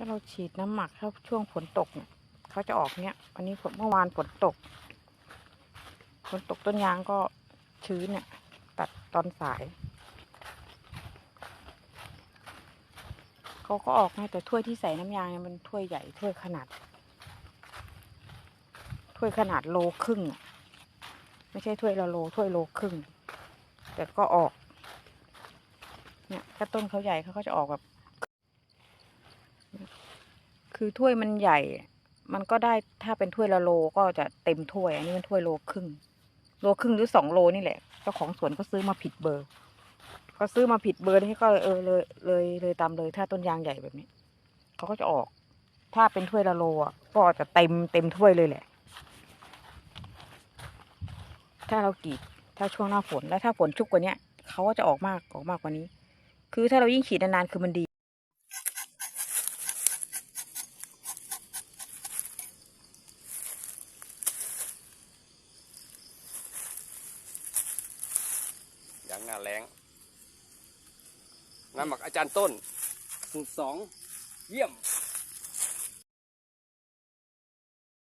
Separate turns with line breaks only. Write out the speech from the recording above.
ถ้าเราฉีดน้ำหมักถ้าช่วงฝนตกเนี่ยเขาจะออกเนี้ยวันนี้ฝนเมื่อวานฝนตกฝนตกต้นยางก็ชื้นเนี่ยตัดตอนสายเขาก็ออกนะแต่ถ้วยที่ใส่น้ำยางเนี่ยมันถ้วยใหญ่ถ้วยขนาด ถ้วยขนาดโลครึ่งไม่ใช่ถ้วยละโลถ้วยโลครึ่ง แต่ก็ออก เนี่ยถ้าต้นเขาใหญ่เขาก็จะออกแบบ คือถ้วยมันใหญ่ มันก็ได้ถ้าเป็นถ้วยละโลก็จะเต็มถ้วย อันนี้มันถ้วยโลครึ่ง โลครึ่งหรือสองโลนี่แหละเจ้าของสวนเขาซื้อมาผิดเบอร์เขาซื้อมาผิดเบอร์นี่ก็เลยเออเลยเลยเลยตามเลย ถ้าต้นยางใหญ่แบบนี้เขาก็จะออก ถ้าเป็นถ้วยละโลอะก็จะเต็มเต็มถ้วยเลยแหละ ถ้าเรากรีดถ้าช่วงหน้าฝนแล้วถ้าฝนชุกกว่าเนี้ยเขาก็จะออกมากออกมากกว่านี้ คือถ้าเรายิ่งฉีดนานๆคือมันดี
อย่างหน้าแรงน้ำหมักอาจารย์ต้น สูตรสองเยี่ยม